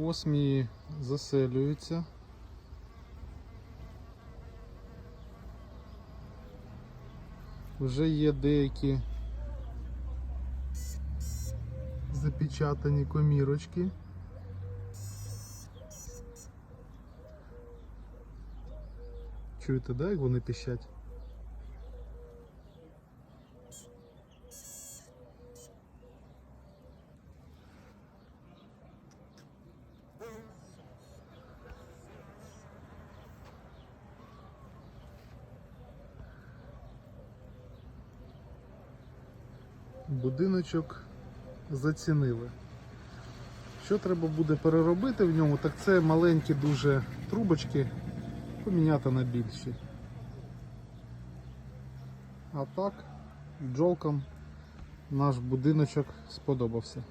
Осмії заселюються. Вже є деякі запечатані комірочки. Чуєте, да, як вони піщать? Будиночок зацінили. Що треба буде переробити в ньому, так це маленькі дуже трубочки поміняти на більші. А так, бджолкам наш будиночок сподобався.